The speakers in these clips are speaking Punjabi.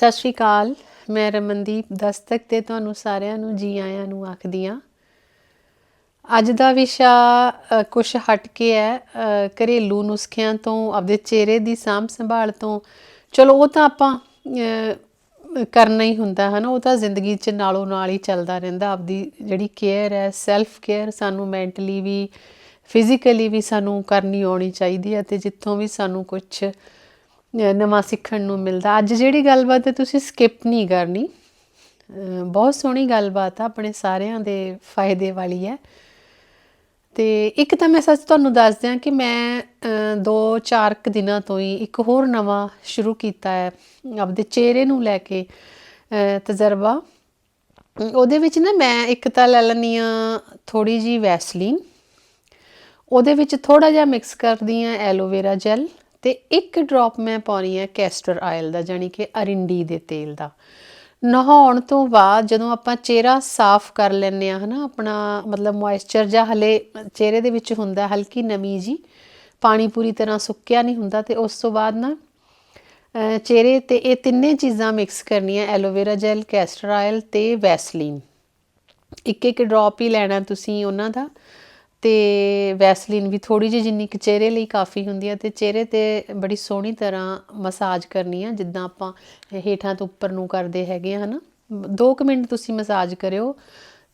ਸਤਿ ਸ਼੍ਰੀ ਅਕਾਲ। ਮੈਂ ਰਮਨਦੀਪ ਦਸਤਕ ਤੇ ਤੁਹਾਨੂੰ ਸਾਰਿਆਂ ਨੂੰ, ਜੀ ਆਇਆਂ ਨੂੰ ਆਖਦੀ ਹਾਂ। ਅੱਜ ਦਾ ਵਿਸ਼ਾ ਕੁਝ ਹਟ ਕੇ ਹੈ ਘਰੇਲੂ ਨੁਸਖਿਆਂ ਤੋਂ, ਆਪਦੇ ਚਿਹਰੇ ਦੀ ਸਾਂਭ ਸੰਭਾਲ ਤੋਂ। ਚਲੋ, ਉਹ ਤਾਂ ਆਪਾਂ ਕਰਨਾ ਹੀ ਹੁੰਦਾ ਹੈ ਨਾ ਉਹ ਤਾਂ ਜ਼ਿੰਦਗੀ 'ਚ ਨਾਲੋਂ ਨਾਲ ਹੀ ਚੱਲਦਾ ਰਹਿੰਦਾ। ਆਪਦੀ ਜਿਹੜੀ ਕੇਅਰ ਹੈ, ਸੈਲਫ ਕੇਅਰ ਸਾਨੂੰ ਮੈਂਟਲੀ ਵੀ, ਫਿਜ਼ੀਕਲੀ ਵੀ ਸਾਨੂੰ ਕਰਨੀ ਆਉਣੀ ਚਾਹੀਦੀ ਹੈ ਤੇ ਜਿੱਥੋਂ ਵੀ ਸਾਨੂੰ ਕੁਝ ਨਵਾਂ ਸਿੱਖਣ ਨੂੰ ਮਿਲਦਾ। ਅੱਜ ਜਿਹੜੀ ਗੱਲਬਾਤ ਹੈ ਤੁਸੀਂ ਸਕਿਪ ਨਹੀਂ ਕਰਨੀ। ਬਹੁਤ ਸੋਹਣੀ ਗੱਲਬਾਤ ਆ, ਆਪਣੇ ਸਾਰਿਆਂ ਦੇ ਫਾਇਦੇ ਵਾਲੀ ਹੈ। ਤੇ ਇੱਕ ਤਾਂ ਮੈਂ ਸੱਚ ਤੁਹਾਨੂੰ ਦੱਸ ਦਿਆਂ ਕਿ ਮੈਂ 2-4 ਕੁ ਦਿਨਾਂ ਤੋਂ ਹੀ ਇੱਕ ਹੋਰ ਨਵਾਂ ਸ਼ੁਰੂ ਕੀਤਾ ਹੈ। ਆਪਦੇ ਚਿਹਰੇ ਨੂੰ ਲੈ ਕੇ ਤਜਰਬਾ। ਉਹਦੇ ਵਿੱਚ ਨਾ ਮੈਂ ਇੱਕ ਤਾਂ ਲੈ ਲੈਂਦੀ ਆ ਥੋੜੀ ਜੀ ਵੈਸਲੀਨ। ਉਹਦੇ ਵਿੱਚ ਥੋੜਾ ਜਿਹਾ ਮਿਕਸ ਕਰਦੀ ਆ ਐਲੋਵੇਰਾ ਜੈਲ ਤੇ ਇੱਕ ਡ੍ਰੌਪ ਮੈਂ ਪਾਉਣੀ ਹੈ ਕੈਸਟਰ ਆਇਲ ਦਾ ਜਾਨੀ ਕਿ ਅਰਿੰਡੀ ਦੇ ਤੇਲ ਦਾ। ਨਹਾਉਣ ਤੋਂ ਬਾਅਦ ਜਦੋਂ ਆਪਾਂ ਚਿਹਰਾ ਸਾਫ਼ ਕਰ ਲੈਂਦੇ ਆ ਹਨਾ, ਆਪਣਾ ਮਤਲਬ ਮੋਇਸਚਰ ਜਾਂ ਹਲੇ ਚਿਹਰੇ ਦੇ ਵਿੱਚ ਹੁੰਦਾ ਹਲਕੀ ਨਮੀ ਜੀ, ਪਾਣੀ ਪੂਰੀ ਤਰ੍ਹਾਂ ਸੁੱਕਿਆ ਨਹੀਂ ਹੁੰਦਾ ਤੇ ਉਸ ਤੋਂ ਬਾਅਦ ਨਾ ਚਿਹਰੇ ਤੇ ਇਹ ਤਿੰਨੇ ਚੀਜ਼ਾਂ ਮਿਕਸ ਕਰਨੀਆਂ aloe vera gel castor oil ਤੇ ਵੈਸਲੀਨ ਇੱਕ ਇੱਕ ਡ੍ਰੌਪ ਹੀ ਲੈਣਾ ਤੁਸੀਂ ਉਹਨਾਂ ਦਾ। ਤੇ ਵੈਸਲੀਨ ਵੀ ਥੋੜੀ ਜਿਹੀ ਜਿੰਨੀ ਕਿ ਚਿਹਰੇ ਲਈ ਕਾਫੀ ਹੁੰਦੀ ਹੈ ਤੇ ਚਿਹਰੇ ਤੇ ਬੜੀ ਸੋਹਣੀ ਤਰ੍ਹਾਂ ਮਸਾਜ ਕਰਨੀ ਆ, ਜਿੱਦਾਂ ਆਪਾਂ ਹੇਠਾਂ ਤੋਂ ਉੱਪਰ ਨੂੰ ਕਰਦੇ ਹੈਗੇ ਆ, ਹਨਾ? 2 ਮਿੰਟ ਤੁਸੀਂ ਮਸਾਜ ਕਰਿਓ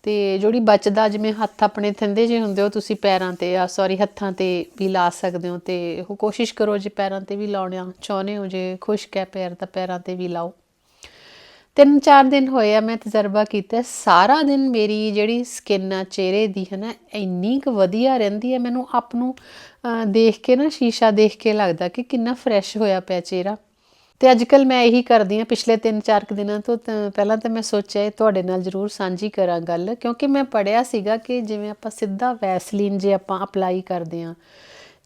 ਤੇ ਜਿਹੜੀ ਬਚਦਾ, ਜਿਵੇਂ ਹੱਥ ਆਪਣੇ ਥੰਦੇ ਜੇ ਹੁੰਦੇ ਹੋ ਤੁਸੀਂ ਪੈਰਾਂ ਤੇ, ਆ ਸੌਰੀ ਹੱਥਾਂ ਤੇ ਵੀ ਲਾ ਸਕਦੇ ਹੋ ਤੇ ਉਹ ਕੋਸ਼ਿਸ਼ ਕਰੋ ਜੇ ਪੈਰਾਂ ਤੇ ਵੀ ਲਾਉਣਾ ਚਾਹੁੰਦੇ ਹੋ, ਜੇ ਖੁਸ਼ਕ ਹੈ ਪੈਰ, ਤਾਂ ਪੈਰਾਂ ਤੇ ਵੀ ਲਾਓ। ਤਿੰਨ ਚਾਰ ਦਿਨ ਹੋਏ ਆ ਮੈਂ ਤਜਰਬਾ ਕੀਤਾ। ਸਾਰਾ ਦਿਨ ਮੇਰੀ ਜਿਹੜੀ ਸਕਿਨ ਆ, ਚਿਹਰੇ ਦੀ ਹੈ ਨਾ ਇੰਨੀ ਕੁ ਵਧੀਆ ਰਹਿੰਦੀ ਹੈ ਮੈਨੂੰ ਆਪ ਨੂੰ ਦੇਖ ਕੇ ਨਾ, ਸ਼ੀਸ਼ਾ ਦੇਖ ਕੇ ਲੱਗਦਾ ਕਿ ਕਿੰਨਾ ਫਰੈਸ਼ ਹੋਇਆ ਪਿਆ ਚਿਹਰਾ। ਤੇ ਅੱਜ ਕੱਲ ਮੈਂ ਇਹੀ ਕਰਦੀ ਆ, ਪਿਛਲੇ 3-4 ਕੁ ਦਿਨਾਂ ਤੋਂ ਪਹਿਲਾਂ ਤਾਂ ਮੈਂ ਸੋਚਿਆ ਇਹ ਤੁਹਾਡੇ ਨਾਲ ਜ਼ਰੂਰ ਸਾਂਝੀ ਕਰਾਂ ਗੱਲ, ਕਿਉਂਕਿ ਮੈਂ ਪੜਿਆ ਸੀਗਾ ਕਿ ਜਿਵੇਂ ਆਪਾਂ ਸਿੱਧਾ ਵੈਸਲੀਨ ਜੇ ਆਪਾਂ ਅਪਲਾਈ ਕਰਦੇ ਆ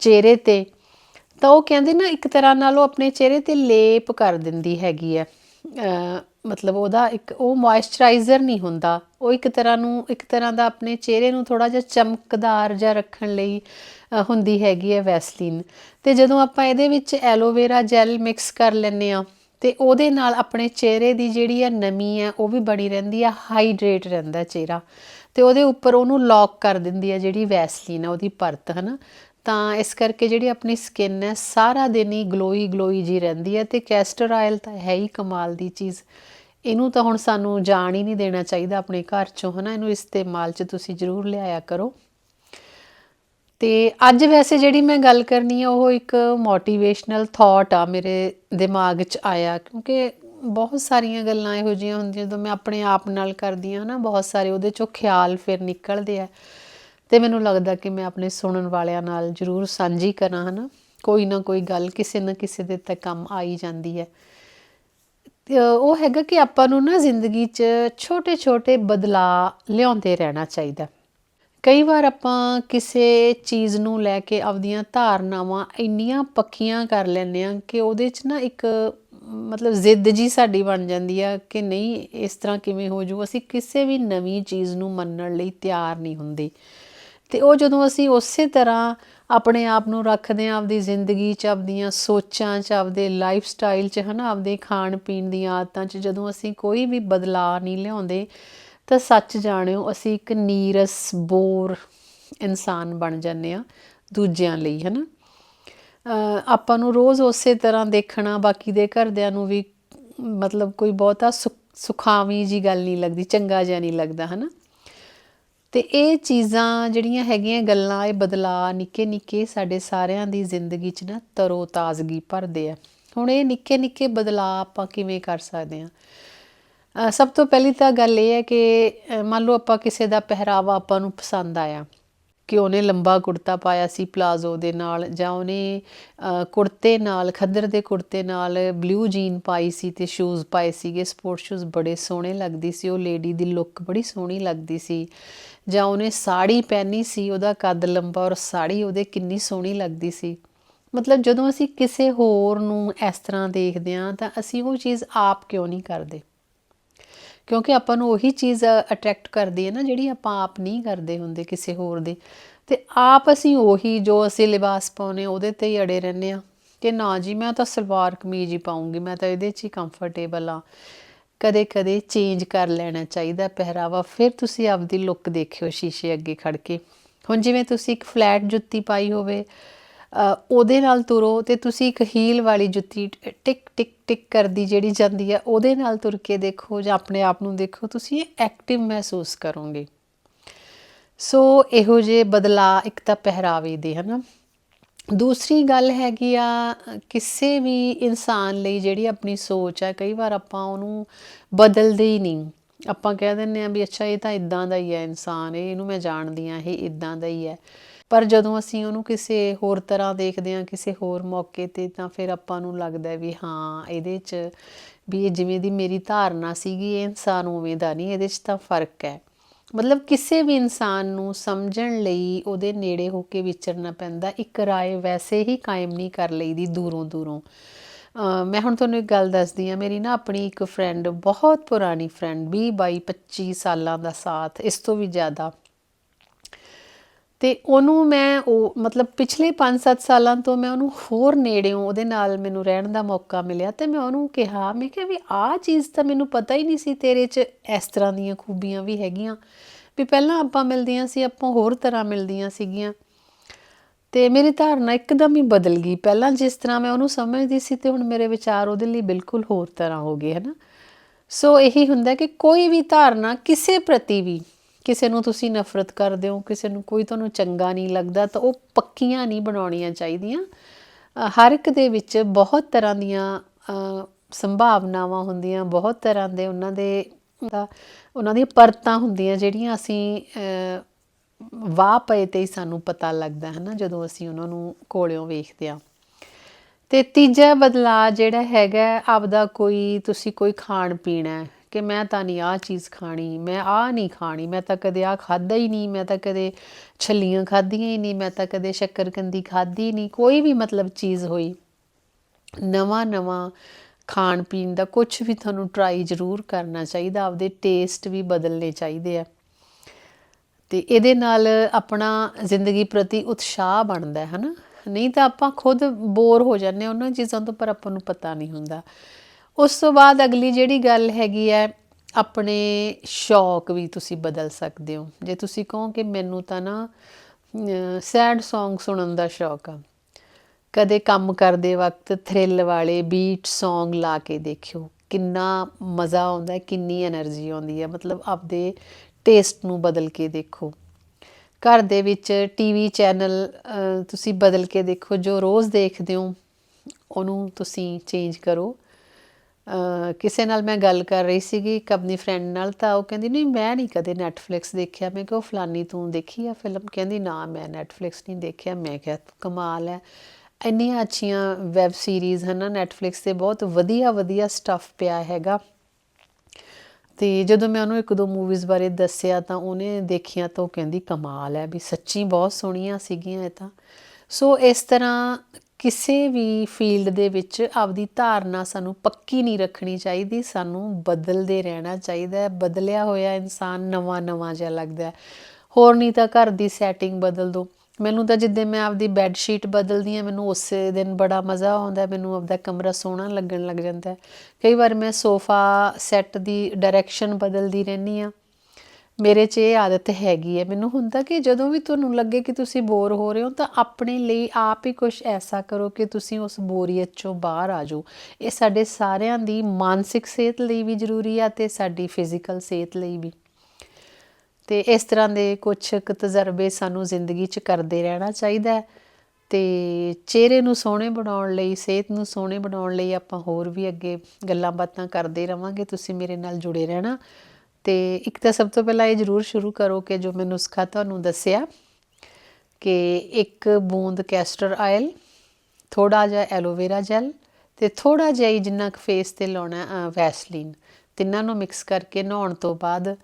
ਚਿਹਰੇ ਤੇ, ਤਾਂ ਉਹ ਕਹਿੰਦੇ ਨਾ ਇੱਕ ਤਰ੍ਹਾਂ ਨਾਲ ਉਹ ਆਪਣੇ ਚਿਹਰੇ ਤੇ ਲੇਪ ਕਰ ਦਿੰਦੀ ਹੈਗੀ ਹੈ ਮਤਲਬ ਉਹਦਾ ਇੱਕ ਉਹ ਮੋਇਸਚਰਾਈਜ਼ਰ ਨਹੀਂ ਹੁੰਦਾ। ਉਹ ਇੱਕ ਤਰ੍ਹਾਂ ਨੂੰ, ਇੱਕ ਤਰ੍ਹਾਂ ਦਾ ਆਪਣੇ ਚਿਹਰੇ ਨੂੰ ਥੋੜਾ ਜਿਹਾ ਚਮਕਦਾਰ ਜਿਹਾ ਰੱਖਣ ਲਈ ਹੁੰਦੀ ਹੈਗੀ ਹੈ ਵੈਸਲੀਨ ਤੇ ਜਦੋਂ ਆਪਾਂ ਇਹਦੇ ਵਿੱਚ ਐਲੋਵੇਰਾ ਜੈਲ ਮਿਕਸ ਕਰ ਲੈਂਦੇ ਆ ਤੇ ਉਹਦੇ ਨਾਲ ਆਪਣੇ ਚਿਹਰੇ ਦੀ ਜਿਹੜੀ ਆ ਨਮੀ ਹੈ, ਉਹ ਵੀ ਬਣੀ ਰਹਿੰਦੀ ਆ ਹਾਈਡਰੇਟ ਰਹਿੰਦਾ ਚਿਹਰਾ। ਤੇ ਉਹਦੇ ਉੱਪਰ ਉਹਨੂੰ ਲੌਕ ਕਰ ਦਿੰਦੀ ਆ ਜਿਹੜੀ ਵੈਸਲੀਨ ਆ ਉਹਦੀ ਪਰਤ, ਹਨਾ? ਤਾਂ ਇਸ ਕਰਕੇ ਜਿਹੜੀ ਆਪਣੀ ਸਕਿਨ ਹੈ, ਸਾਰਾ ਦਿਨ ਹੀ ਗਲੋਈ ਗਲੋਈ ਜੀ ਰਹਿੰਦੀ ਹੈ ਤੇ ਕੈਸਟਰ ਆਇਲ ਤਾਂ ਹੈ ਹੀ ਕਮਾਲ ਦੀ ਚੀਜ਼। ਇਹਨੂੰ ਤਾਂ ਹੁਣ ਸਾਨੂੰ ਜਾਣ ਹੀ ਨਹੀਂ ਦੇਣਾ ਚਾਹੀਦਾ ਆਪਣੇ ਘਰ ਚੋਂ, ਹਨਾ? ਇਹਨੂੰ ਇਸਤੇਮਾਲ 'ਚ ਤੁਸੀਂ ਜ਼ਰੂਰ ਲਿਆਇਆ ਕਰੋ। ਤੇ ਅੱਜ ਵੈਸੇ ਜਿਹੜੀ ਮੈਂ ਗੱਲ ਕਰਨੀ ਆ, ਉਹ ਇੱਕ ਮੋਟੀਵੇਸ਼ਨਲ ਥਾਟ ਆ ਮੇਰੇ ਦਿਮਾਗ 'ਚ ਆਇਆ, ਕਿਉਂਕਿ ਬਹੁਤ ਸਾਰੀਆਂ ਗੱਲਾਂ ਇਹੋ ਜਿਹੀਆਂ ਹੁੰਦੀਆਂ, ਜਦੋਂ ਮੈਂ ਆਪਣੇ ਆਪ ਨਾਲ ਕਰਦੀ ਹਾਂ ਨਾ ਬਹੁਤ ਸਾਰੇ ਉਹਦੇ 'ਚੋਂ ਖਿਆਲ ਫਿਰ ਨਿਕਲਦੇ ਆ। ਤੇ ਮੈਨੂੰ ਲੱਗਦਾ ਕਿ ਮੈਂ ਆਪਣੇ ਸੁਣਨ ਵਾਲਿਆਂ ਨਾਲ ਜ਼ਰੂਰ ਸਾਂਝੀ ਕਰਾਂ, ਹਨਾ? ਕੋਈ ਨਾ ਕੋਈ ਗੱਲ ਕਿਸੇ ਨਾ ਕਿਸੇ ਦੇ ਤੱਕ ਕੰਮ ਆਈ ਜਾਂਦੀ ਹੈ। ਉਹ ਹੈਗਾ ਕਿ ਆਪਾਂ ਨੂੰ ਨਾ ਜ਼ਿੰਦਗੀ 'ਚ ਛੋਟੇ-ਛੋਟੇ ਬਦਲਾਅ ਲਿਆਉਂਦੇ ਰਹਿਣਾ ਚਾਹੀਦਾ। ਕਈ ਵਾਰ ਆਪਾਂ ਕਿਸੇ ਚੀਜ਼ ਨੂੰ ਲੈ ਕੇ ਆਪਦੀਆਂ ਧਾਰਨਾਵਾਂ ਇੰਨੀਆਂ ਪੱਕੀਆਂ ਕਰ ਲੈਂਦੇ ਆ ਕਿ ਉਹਦੇ 'ਚ ਨਾ ਇੱਕ, ਮਤਲਬ ਜ਼ਿੱਦ ਜੀ ਸਾਡੀ ਬਣ ਜਾਂਦੀ ਆ ਕਿ ਨਹੀਂ, ਇਸ ਤਰ੍ਹਾਂ ਕਿਵੇਂ ਹੋ ਜੂ? ਅਸੀਂ ਕਿਸੇ ਵੀ ਨਵੀਂ ਚੀਜ਼ ਨੂੰ ਮੰਨਣ ਲਈ ਤਿਆਰ ਨਹੀਂ ਹੁੰਦੇ। ਤੇ ਉਹ ਜਦੋਂ ਅਸੀਂ ਉਸੇ ਤਰ੍ਹਾਂ ਆਪਣੇ ਆਪ ਨੂੰ ਰੱਖਦੇ ਹਾਂ, ਆਪਦੀ ਜ਼ਿੰਦਗੀ 'ਚ, ਆਪਦੀਆਂ ਸੋਚਾਂ 'ਚ, ਆਪਦੇ ਲਾਈਫ ਸਟਾਈਲ 'ਚ, ਹਨਾ, ਆਪਦੇ ਖਾਣ ਪੀਣ ਦੀਆਂ ਆਦਤਾਂ 'ਚ, ਜਦੋਂ ਅਸੀਂ ਕੋਈ ਵੀ ਬਦਲਾਅ ਨਹੀਂ ਲਿਆਉਂਦੇ, ਤਾਂ ਸੱਚ ਜਾਣਿਓ ਅਸੀਂ ਇੱਕ ਨੀਰਸ, ਬੋਰ ਇਨਸਾਨ ਬਣ ਜਾਂਦੇ ਆ ਦੂਜਿਆਂ ਲਈ, ਹਨਾ। ਅਹ ਆਪਾਂ ਨੂੰ ਰੋਜ਼ ਉਸੇ ਤਰ੍ਹਾਂ ਦੇਖਣਾ, ਬਾਕੀ ਦੇ ਘਰਦਿਆਂ ਨੂੰ ਵੀ ਮਤਲਬ ਕੋਈ ਬਹੁਤਾ ਸੁਖ- ਸੁਖਾਵੀਂ ਜੀ ਗੱਲ ਨਹੀਂ ਲੱਗਦੀ, ਚੰਗਾ ਜਿਹਾ ਨਹੀਂ ਲੱਗਦਾ, ਹਨਾ। ਤੇ ਇਹ ਚੀਜ਼ਾਂ ਜਿਹੜੀਆਂ ਹੈਗੀਆਂ ਗੱਲਾਂ, ਇਹ ਬਦਲਾਅ ਨਿੱਕੇ ਨਿੱਕੇ ਸਾਡੇ ਸਾਰਿਆਂ ਦੀ ਜ਼ਿੰਦਗੀ 'ਚ ਨਾ ਤਰੋ ਤਾਜ਼ਗੀ ਭਰਦੇ ਆ। ਹੁਣ ਇਹ ਨਿੱਕੇ ਨਿੱਕੇ ਬਦਲਾਅ ਆਪਾਂ ਕਿਵੇਂ ਕਰ ਸਕਦੇ ਆ ਸਭ ਤੋਂ ਪਹਿਲੀ ਤਾਂ ਗੱਲ ਇਹ ਹੈ ਕਿ ਮੰਨ ਲਓ ਆਪਾਂ ਕਿਸੇ ਦਾ ਪਹਿਰਾਵਾ ਆਪਾਂ ਨੂੰ ਪਸੰਦ ਆਇਆ। ਕਿ ਉਹਨੇ ਲੰਬਾ ਕੁੜਤਾ ਪਾਇਆ ਸੀ ਪਲਾਜ਼ੋ ਦੇ ਨਾਲ ਜਾਂ ਉਹਨੇ ਕੁੜਤੇ ਨਾਲ, ਖੱਦਰ ਦੇ ਕੁੜਤੇ ਨਾਲ ਬਲੂ ਜੀਨ ਪਾਈ ਸੀ ਤੇ ਸ਼ੂਜ਼ ਪਾਏ ਸੀਗੇ। ਸਪੋਰਟ ਸ਼ੂਜ਼ ਬੜੇ ਸੋਹਣੇ ਲੱਗਦੀ ਸੀ। ਉਹ ਲੇਡੀ ਦੀ ਲੁੱਕ ਬੜੀ ਸੋਹਣੀ ਲੱਗਦੀ ਸੀ। ਜਾਂ ਉਹਨੇ ਸਾੜੀ ਪਹਿਨੀ ਸੀ, ਉਹਦਾ ਕੱਦ ਲੰਬਾ ਔਰ ਸਾੜੀ ਉਹਦੇ ਕਿੰਨੀ ਸੋਹਣੀ ਲੱਗਦੀ ਸੀ। ਮਤਲਬ ਜਦੋਂ ਅਸੀਂ ਕਿਸੇ ਹੋਰ ਨੂੰ ਇਸ ਤਰ੍ਹਾਂ ਦੇਖਦੇ ਹਾਂ ਤਾਂ ਅਸੀਂ ਉਹ ਚੀਜ਼ ਆਪ ਕਿਉਂ ਨਹੀਂ ਕਰਦੇ? ਕਿਉਂਕਿ ਆਪਾਂ ਨੂੰ ਉਹੀ ਚੀਜ਼ ਅਟਰੈਕਟ ਕਰਦੀ ਹੈ ਨਾ, ਜਿਹੜੀ ਆਪਾਂ ਆਪ ਨਹੀਂ ਕਰਦੇ ਹੁੰਦੇ ਕਿਸੇ ਹੋਰ ਦੇ। ਤੇ ਆਪ ਅਸੀਂ ਉਹੀ ਜੋ ਅਸੀਂ ਲਿਬਾਸ ਪਾਉਨੇ ਉਹਦੇ ਤੇ ਹੀ ਅੜੇ ਰਹਿੰਦੇ ਆ ਕਿ ਨਾ ਜੀ, ਮੈਂ ਤਾਂ ਸਲਵਾਰ ਕਮੀਜ਼ ਹੀ ਪਾਉਂਗੀ, ਮੈਂ ਤਾਂ ਇਹਦੇ 'ਚ ਹੀ ਕੰਫਰਟੇਬਲ ਆ ਕਦੇ ਕਦੇ ਚੇਂਜ ਕਰ ਲੈਣਾ ਚਾਹੀਦਾ ਪਹਿਰਾਵਾ, ਫਿਰ ਤੁਸੀਂ ਆਪਦੀ ਲੁੱਕ ਦੇਖਿਓ ਸ਼ੀਸ਼ੇ ਅੱਗੇ ਖੜ ਕੇ। ਹੁਣ ਜਿਵੇਂ ਤੁਸੀਂ ਇੱਕ ਫਲੈਟ ਜੁੱਤੀ ਪਾਈ ਹੋਵੇ ਉਹਦੇ ਨਾਲ ਤੁਰੋ ਤੇ ਤੁਸੀਂ ਇੱਕ ਹੀਲ ਵਾਲੀ ਜੁੱਤੀ ਟਿਕ ਟਿਕ ਟਿਕ ਕਰਦੀ ਜਿਹੜੀ ਜਾਂਦੀ ਹੈ, ਉਹਦੇ ਨਾਲ ਤੁਰ ਕੇ ਦੇਖੋ ਜਾਂ ਆਪਣੇ ਆਪ ਨੂੰ ਦੇਖੋ, ਤੁਸੀਂ ਐਕਟਿਵ ਮਹਿਸੂਸ ਕਰੋਗੇ। ਸੋ ਇਹੋ ਜਿਹੇ ਬਦਲਾ ਇੱਕ ਤਾਂ ਪਹਿਰਾਵੇ ਦੇ, ਹਨਾ। ਦੂਸਰੀ ਗੱਲ ਹੈਗੀ ਆ, ਕਿਸੇ ਵੀ ਇਨਸਾਨ ਲਈ ਜਿਹੜੀ ਆਪਣੀ ਸੋਚ ਹੈ ਕਈ ਵਾਰ ਆਪਾਂ ਉਹਨੂੰ ਬਦਲਦੇ ਹੀ ਨਹੀਂ। ਆਪਾਂ ਕਹਿ ਦਿੰਦੇ ਆ ਵੀ ਅੱਛਾ, ਇਹ ਤਾਂ ਇਦਾਂ ਦਾ ਹੀ ਹੈ ਇਨਸਾਨ, ਇਹ ਇਹਨੂੰ ਮੈਂ ਜਾਣਦੀ ਆ ਇਹ ਇਦਾਂ ਦਾ ਹੀ ਹੈ। ਪਰ ਜਦੋਂ ਅਸੀਂ ਉਹਨੂੰ ਕਿਸੇ ਹੋਰ ਤਰ੍ਹਾਂ ਦੇਖਦੇ ਹਾਂ, ਕਿਸੇ ਹੋਰ ਮੌਕੇ ਤੇ, ਤਾਂ ਫਿਰ ਆਪਾਂ ਨੂੰ ਲੱਗਦਾ ਵੀ ਹਾਂ, ਇਹਦੇ 'ਚ ਵੀ ਇਹ ਜਿਵੇਂ ਦੀ ਮੇਰੀ ਧਾਰਨਾ ਸੀਗੀ, ਇਹ ਇਨਸਾਨ ਉਵੇਂ ਦਾ ਨਹੀਂ, ਇਹਦੇ 'ਚ ਤਾਂ ਫ਼ਰਕ ਹੈ। ਮਤਲਬ ਕਿਸੇ ਵੀ ਇਨਸਾਨ ਨੂੰ ਸਮਝਣ ਲਈ ਉਹਦੇ ਨੇੜੇ ਹੋ ਕੇ ਵਿਚਰਨਾ ਪੈਂਦਾ, ਇੱਕ ਰਾਏ ਵੈਸੇ ਹੀ ਕਾਇਮ ਨਹੀਂ ਕਰ ਲਈਦੀ ਦੂਰੋਂ ਦੂਰੋਂ। ਮੈਂ ਹੁਣ ਤੁਹਾਨੂੰ ਇੱਕ ਗੱਲ ਦੱਸਦੀ ਆ ਮੇਰੀ ਨਾ ਆਪਣੀ ਇੱਕ ਫਰੈਂਡ ਬਹੁਤ ਪੁਰਾਣੀ ਫਰੈਂਡ 20 22 25 ਸਾਲਾਂ ਦਾ ਸਾਥ, ਇਸ ਤੋਂ ਵੀ ਜ਼ਿਆਦਾ। ਤੇ ਉਹਨੂੰ ਮੈਂ ਉਹ ਮਤਲਬ ਪਿਛਲੇ 5-7 ਸਾਲਾਂ ਤੋਂ ਮੈਂ ਉਹਨੂੰ ਹੋਰ ਨੇੜਿਓਂ ਉਹਦੇ ਨਾਲ ਮੈਨੂੰ ਰਹਿਣ ਦਾ ਮੌਕਾ ਮਿਲਿਆ ਤੇ ਮੈਂ ਉਹਨੂੰ ਕਿਹਾ, ਮੈਂ ਕਿਹਾ ਵੀ ਆਹ ਚੀਜ਼ ਤਾਂ ਮੈਨੂੰ ਪਤਾ ਹੀ ਨਹੀਂ ਸੀ ਤੇਰੇ 'ਚ ਇਸ ਤਰ੍ਹਾਂ ਦੀਆਂ ਖੂਬੀਆਂ ਵੀ ਹੈਗੀਆਂ। ਵੀ ਪਹਿਲਾਂ ਆਪਾਂ ਮਿਲਦੀਆਂ ਸੀ, ਆਪਾਂ ਹੋਰ ਤਰ੍ਹਾਂ ਮਿਲਦੀਆਂ ਸੀਗੀਆਂ। ਤੇ ਮੇਰੀ ਧਾਰਨਾ ਇੱਕਦਮ ਹੀ ਬਦਲ ਗਈ। ਪਹਿਲਾਂ ਜਿਸ ਤਰ੍ਹਾਂ ਮੈਂ ਉਹਨੂੰ ਸਮਝਦੀ ਸੀ ਤੇ ਹੁਣ ਮੇਰੇ ਵਿਚਾਰ ਉਹਦੇ ਲਈ ਬਿਲਕੁਲ ਹੋਰ ਤਰ੍ਹਾਂ ਹੋ ਗਏ, ਹਨਾ? ਸੋ ਇਹੀ ਹੁੰਦਾ ਕਿ ਕੋਈ ਵੀ ਧਾਰਨਾ ਕਿਸੇ ਪ੍ਰਤੀ ਵੀ ਕਿਸੇ ਨੂੰ ਤੁਸੀਂ ਨਫ਼ਰਤ ਕਰਦੇ ਹੋ, ਕਿਸੇ ਨੂੰ ਕੋਈ ਤੁਹਾਨੂੰ ਚੰਗਾ ਨਹੀਂ ਲੱਗਦਾ, ਤਾਂ ਉਹ ਪੱਕੀਆਂ ਨਹੀਂ ਬਣਾਉਣੀਆਂ ਚਾਹੀਦੀਆਂ। ਹਰ ਇੱਕ ਦੇ ਵਿੱਚ ਬਹੁਤ ਤਰ੍ਹਾਂ ਦੀਆਂ ਸੰਭਾਵਨਾਵਾਂ ਹੁੰਦੀਆਂ, ਬਹੁਤ ਤਰ੍ਹਾਂ ਦੇ ਉਹਨਾਂ ਦੇ ਉਹਨਾਂ ਦੀਆਂ ਪਰਤਾਂ ਹੁੰਦੀਆਂ, ਜਿਹੜੀਆਂ ਅਸੀਂ ਵਾਹ ਪਏ ਤੇ ਹੀ ਸਾਨੂੰ ਪਤਾ ਲੱਗਦਾ ਹੈ ਨਾ ਜਦੋਂ ਅਸੀਂ ਉਹਨਾਂ ਨੂੰ ਕੋਲਿਓਂ ਵੇਖਦੇ ਹਾਂ। ਤੇ ਤੀਜਾ ਬਦਲਾਅ ਜਿਹੜਾ ਹੈਗਾ, ਆਪਦਾ ਕੋਈ, ਤੁਸੀਂ ਕੋਈ ਖਾਣ ਪੀਣਾ ਕਿ ਮੈਂ ਤਾਂ ਨਹੀਂ ਆਹ ਚੀਜ਼ ਖਾਣੀ, ਮੈਂ ਆਹ ਨਹੀਂ ਖਾਣੀ, ਮੈਂ ਤਾਂ ਕਦੇ ਆਹ ਖਾਦਾ ਹੀ ਨਹੀਂ, ਮੈਂ ਤਾਂ ਕਦੇ ਛੱਲੀਆਂ ਖਾਧੀਆਂ ਹੀ ਨਹੀਂ, ਮੈਂ ਤਾਂ ਕਦੇ ਸ਼ੱਕਰਕੰਦੀ ਖਾਧੀ ਨਹੀਂ, ਕੋਈ ਵੀ ਮਤਲਬ ਚੀਜ਼ ਹੋਈ। ਨਵਾਂ ਨਵਾਂ ਖਾਣ ਪੀਣ ਦਾ ਕੁਝ ਵੀ ਤੁਹਾਨੂੰ ਟਰਾਈ ਜ਼ਰੂਰ ਕਰਨਾ ਚਾਹੀਦਾ, ਆਪਦੇ ਟੇਸਟ ਵੀ ਬਦਲਨੇ ਚਾਹੀਦੇ ਆ। ਤੇ ਇਹਦੇ ਨਾਲ ਆਪਣਾ ਜ਼ਿੰਦਗੀ ਪ੍ਰਤੀ ਉਤਸ਼ਾਹ ਬਣਦਾ ਹੈ, ਹਨਾ? ਨਹੀਂ ਤਾਂ ਆਪਾਂ ਖੁਦ ਬੋਰ ਹੋ ਜਾਂਦੇ ਹਾਂ ਉਹਨਾਂ ਚੀਜ਼ਾਂ ਤੋਂ, ਪਰ ਆਪਾਂ ਨੂੰ ਪਤਾ ਨਹੀਂ ਹੁੰਦਾ। ਉਸ ਤੋਂ ਬਾਅਦ ਅਗਲੀ ਜਿਹੜੀ ਗੱਲ ਹੈਗੀ ਹੈ, ਆਪਣੇ ਸ਼ੌਕ ਵੀ ਤੁਸੀਂ ਬਦਲ ਸਕਦੇ ਹੋ। ਜੇ ਤੁਸੀਂ ਕਹੋ ਕਿ ਮੈਨੂੰ ਤਾਂ ਨਾ ਸੈਡ Song ਸੁਣਨ ਦਾ ਸ਼ੌਕ ਆ। ਕਦੇ ਕੰਮ ਕਰਦੇ ਵਕਤ ਥ੍ਰਿਲ ਵਾਲੇ ਬੀਟ Song ਲਾ ਕੇ ਦੇਖਿਓ। ਕਿੰਨਾ ਮਜ਼ਾ ਆਉਂਦਾ ਹੈ, ਕਿੰਨੀ એનર્ਜੀ ਆਉਂਦੀ ਹੈ। ਮਤਲਬ ਆਪਦੇ ਟੇਸਟ ਨੂੰ ਬਦਲ ਕੇ ਦੇਖੋ। ਘਰ ਦੇ ਵਿੱਚ ਟੀਵੀ ਚੈਨਲ ਤੁਸੀਂ ਬਦਲ ਕੇ ਦੇਖੋ। ਜੋ ਰੋਜ਼ ਦੇਖਦੇ ਹੋ, ਉਹਨੂੰ ਤੁਸੀਂ ਚੇਂਜ ਕਰੋ। ਕਿਸੇ ਨਾਲ ਮੈਂ ਗੱਲ ਕਰ ਰਹੀ ਸੀਗੀ ਇੱਕ ਆਪਣੀ ਫਰੈਂਡ ਨਾਲ, ਤਾਂ ਉਹ ਕਹਿੰਦੀ, ਨਹੀਂ, ਮੈਂ ਨਹੀਂ ਕਦੇ ਨੈਟਫਲਿਕਸ ਦੇਖਿਆ। ਮੈਂ ਕਿਹਾ, "ਉਹ ਫਲਾਨੀ ਤੂੰ ਦੇਖੀ ਆ ਫਿਲਮ ਕਹਿੰਦੀ, ਨਾ, ਮੈਂ ਨੈਟਫਲਿਕਸ ਨਹੀਂ ਦੇਖਿਆ। ਮੈਂ ਕਿਹਾ, ਕਮਾਲ ਹੈ। ਇੰਨੀਆਂ ਅੱਛੀਆਂ ਵੈਬ ਸੀਰੀਜ਼ ਹਨ ਨਾ ਨੈਟਫਲਿਕਸ ਤੇ ਬਹੁਤ ਵਧੀਆ ਵਧੀਆ ਸਟੱਫ ਪਿਆ ਹੈਗਾ। ਤੇ ਜਦੋਂ ਮੈਂ ਉਹਨੂੰ ਇੱਕ ਦੋ ਮੂਵੀਜ਼ ਬਾਰੇ ਦੱਸਿਆ, ਤਾਂ ਉਹਨੇ ਦੇਖੀਆਂ ਤਾਂ ਉਹ ਕਹਿੰਦੀ, ਕਮਾਲ ਹੈ ਵੀ ਸੱਚੀ ਬਹੁਤ ਸੋਹਣੀਆਂ ਸੀਗੀਆਂ ਇਹ ਤਾਂ। ਸੋ ਇਸ ਤਰ੍ਹਾਂ ਕਿਸੇ ਵੀ ਫੀਲਡ ਦੇ ਵਿੱਚ ਆਪਦੀ ਧਾਰਨਾ ਸਾਨੂੰ ਪੱਕੀ ਨਹੀਂ ਰੱਖਣੀ ਚਾਹੀਦੀ, ਸਾਨੂੰ ਬਦਲਦੇ ਰਹਿਣਾ ਚਾਹੀਦਾ ਹੈ। ਬਦਲਿਆ ਹੋਇਆ ਇਨਸਾਨ ਨਵਾਂ ਨਵਾਂ ਜਿਹਾ ਲੱਗਦਾ ਹੈ। ਹੋਰ ਨਹੀਂ ਤਾਂ ਘਰ ਦੀ ਸੈਟਿੰਗ ਬਦਲ ਦੋ। ਮੈਨੂੰ ਤਾਂ ਜਿੱਦਾਂ ਮੈਂ ਆਪਦੀ ਬੈੱਡ ਸ਼ੀਟ ਬਦਲਦੀ ਹਾਂ, ਮੈਨੂੰ ਉਸੇ ਦਿਨ ਬੜਾ ਮਜ਼ਾ ਆਉਂਦਾ ਮੈਨੂੰ ਆਪਦਾ ਕਮਰਾ ਸੋਹਣਾ ਲੱਗਣ ਲੱਗ ਜਾਂਦਾ ਕਈ ਵਾਰ ਮੈਂ ਸੋਫਾ ਸੈੱਟ ਦੀ ਡਾਇਰੈਕਸ਼ਨ ਬਦਲਦੀ ਰਹਿੰਦੀ ਆ ਮੇਰੇ 'ਚ ਇਹ ਆਦਤ ਹੈਗੀ ਹੈ। ਮੈਨੂੰ ਹੁੰਦਾ ਕਿ ਜਦੋਂ ਵੀ ਤੁਹਾਨੂੰ ਲੱਗੇ ਕਿ ਤੁਸੀਂ ਬੋਰ ਹੋ ਰਹੇ ਹੋ, ਤਾਂ ਆਪਣੇ ਲਈ ਆਪ ਹੀ ਕੁਝ ਐਸਾ ਕਰੋ ਕਿ ਤੁਸੀਂ ਉਸ ਬੋਰੀਅਤ ਚੋਂ ਬਾਹਰ ਆ ਜਾਓ। ਇਹ ਸਾਡੇ ਸਾਰਿਆਂ ਦੀ ਮਾਨਸਿਕ ਸਿਹਤ ਲਈ ਵੀ ਜ਼ਰੂਰੀ ਆ ਤੇ ਸਾਡੀ ਫਿਜ਼ੀਕਲ ਸਿਹਤ ਲਈ ਵੀ। ਤੇ ਇਸ ਤਰ੍ਹਾਂ ਦੇ ਕੁਝ ਕੁ ਤਜਰਬੇ ਸਾਨੂੰ ਜ਼ਿੰਦਗੀ 'ਚ ਕਰਦੇ ਰਹਿਣਾ ਚਾਹੀਦਾ ਹੈ ਤੇ ਚਿਹਰੇ ਨੂੰ ਸੋਹਣੇ ਬਣਾਉਣ ਲਈ, ਸਿਹਤ ਨੂੰ ਸੋਹਣੇ ਬਣਾਉਣ ਲਈ ਆਪਾਂ ਹੋਰ ਵੀ ਅੱਗੇ ਗੱਲਾਂ ਬਾਤਾਂ ਕਰਦੇ ਰਵਾਂਗੇ। ਤੁਸੀਂ ਮੇਰੇ ਨਾਲ ਜੁੜੇ ਰਹਿਣਾ। ਤੇ ਇੱਕ ਤਾਂ ਸਭ ਤੋਂ ਪਹਿਲਾਂ ਇਹ ਜ਼ਰੂਰ ਸ਼ੁਰੂ ਕਰੋ ਕਿ ਜੋ ਮੈਂ ਨੁਸਖਾ ਤੁਹਾਨੂੰ ਦੱਸਿਆ ਕਿ ਇੱਕ ਬੂੰਦ ਕੈਸਟਰ ਆਇਲ ਥੋੜਾ ਜਿਹਾ ਐਲੋਵੇਰਾ ਜੈਲ ਤੇ ਥੋੜਾ ਜਿਹਾ ਹੀ ਜਿੰਨਾ ਕੁ ਫੇਸ ਤੇ ਲਾਉਣਾ ਵੈਸਲੀਨ ਤਿੰਨਾਂ ਨੂੰ ਮਿਕਸ ਕਰਕੇ ਨਹਾਉਣ ਤੋਂ ਬਾਅਦ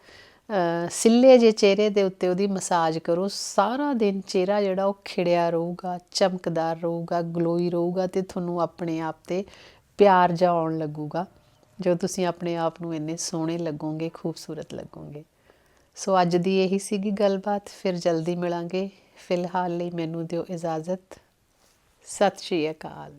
ਸਿੱਲੇ ਜੇ ਚਿਹਰੇ ਦੇ ਉੱਤੇ ਉਹਦੀ ਮਸਾਜ ਕਰੋ। ਸਾਰਾ ਦਿਨ ਚਿਹਰਾ ਜਿਹੜਾ ਉਹ ਖਿੜਿਆ ਰਹੂਗਾ, ਚਮਕਦਾਰ ਰਹੂਗਾ ਗਲੋਈ ਰਹੂਗਾ ਤੇ ਤੁਹਾਨੂੰ ਆਪਣੇ ਆਪ ਤੇ ਪਿਆਰ ਜਿਹਾ ਆਉਣ ਲੱਗੂਗਾ। ਜੋ ਤੁਸੀਂ ਆਪਣੇ ਆਪ ਨੂੰ ਇੰਨੇ ਸੋਹਣੇ ਲੱਗੋਗੇ, ਖੂਬਸੂਰਤ ਲੱਗੋਗੇ। ਸੋ ਅੱਜ ਦੀ ਇਹੀ ਸੀਗੀ ਗੱਲਬਾਤ, ਫਿਰ ਜਲਦੀ ਮਿਲਾਂਗੇ। ਫਿਲਹਾਲ ਲਈ ਮੈਨੂੰ ਦਿਓ ਇਜਾਜ਼ਤ। ਸਤਿ ਸ਼੍ਰੀ ਅਕਾਲ।